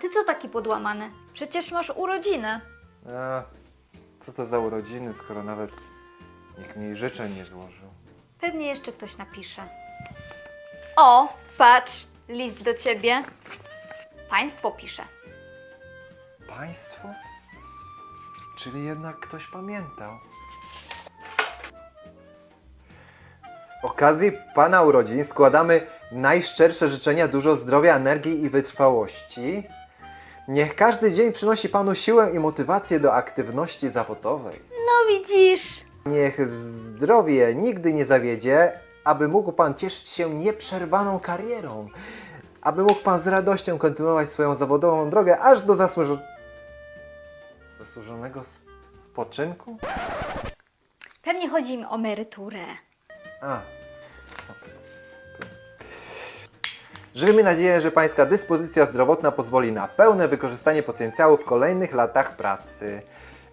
ty co taki podłamany? Przecież masz urodziny. A, co to za urodziny, skoro nawet nikt mi życzeń nie złożył? Pewnie jeszcze ktoś napisze. O, patrz, list do ciebie. Państwo pisze. Państwo? Czyli jednak ktoś pamiętał. Z okazji Pana urodzin składamy najszczersze życzenia, dużo zdrowia, energii i wytrwałości. Niech każdy dzień przynosi Panu siłę i motywację do aktywności zawodowej. No widzisz. Niech zdrowie nigdy nie zawiedzie, aby mógł Pan cieszyć się nieprzerwaną karierą, aby mógł Pan z radością kontynuować swoją zawodową drogę aż do zasłużo... zasłużonego sp- spoczynku? Pewnie chodzi im o emeryturę. A. Żyjmy nadzieję, że Pańska dyspozycja zdrowotna pozwoli na pełne wykorzystanie potencjału w kolejnych latach pracy.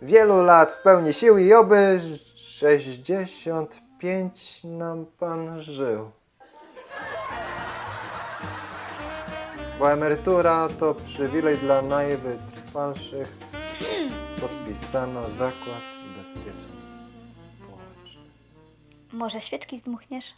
Wielu lat w pełni sił i oby 65 nam Pan żył. Bo emerytura to przywilej dla najwytrwalszych. Podpisano Zakład Ubezpieczeń. Może świeczki zdmuchniesz?